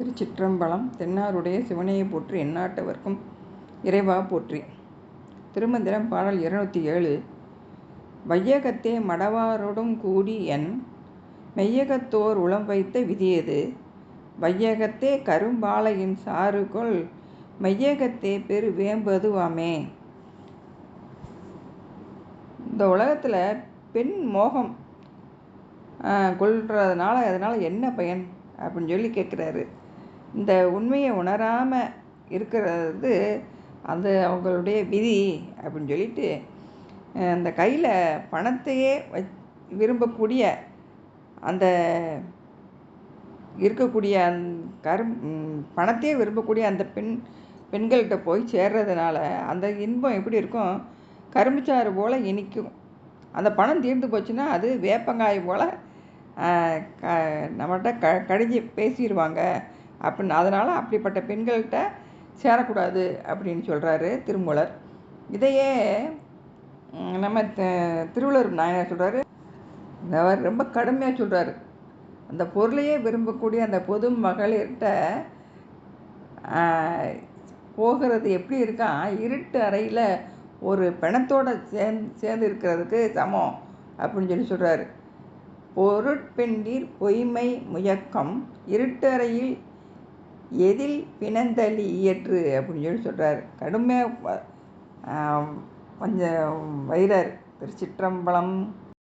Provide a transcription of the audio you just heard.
திருச்சிற்றம்பலம் தென்னாருடைய சிவனையை போற்றி எந்நாட்டவர்க்கும் இறைவா போற்றி. திருமந்திரம் பாடல் இருநூற்றி ஏழு வையகத்தே மடவாரோடும் கூடி என் மெய்யகத்தோர் உளம் வைத்த விதியது. வையகத்தே கரும்பாலையின் சாறுகொள் மையகத்தே பெரு வேம்பதுவாமே இந்த உலகத்தில் பெண் மோகம் கொள்றதுனால அதனால் என்ன பயன்? அப்படின்னு சொல்லி கேட்குறாரு இந்த உண்மையை உணராமல் இருக்கிறது அந்த அவங்களுடைய விதி அப்படின்னு சொல்லிட்டு அந்த கையில் பணத்தையே வ விரும்பக்கூடிய அந்த இருக்கக்கூடிய அந் கரும் பணத்தையே விரும்பக்கூடிய அந்த பெண் பெண்கள்கிட்ட போய் சேர்றதுனால அந்த இன்பம் எப்படி இருக்கும்? கரும்புச்சாறு போல் இனிக்கும். அந்த பணம் தீர்ந்து போச்சுன்னா அது வேப்பங்காய் போல் க நம்மகிட்ட க கடிஞ்சு பேசிடுவாங்க அப்படின்னு அதனால் அப்படிப்பட்ட பெண்கள்கிட்ட சேரக்கூடாது அப்படின்னு சொல்கிறாரு திருமூலர். இதையே நம்ம திருவள்ளுவர் நாயனார் சொல்கிறாரு அவர் ரொம்ப கடுமையாக சொல்கிறாரு அந்த பொருளையே விரும்பக்கூடிய அந்த பொது மகளிர்கிட்ட போகிறது எப்படி இருக்கான் இருட்டு அறையில் ஒரு பிணத்தோடு சேர்ந்து சேர்ந்து இருக்கிறதுக்கு சமம் அப்படின்னு சொல்லி சொல்கிறாரு பொருட்பெண்டீர் பொய்மை முயக்கம் இருட்டறையில் எதில் பிணந்தளி இயற்று அப்படின்னு சொல்லி சொல்கிறார் கடுமையாக கொஞ்சம் வைரர் திருச்சிற்றம்பலம்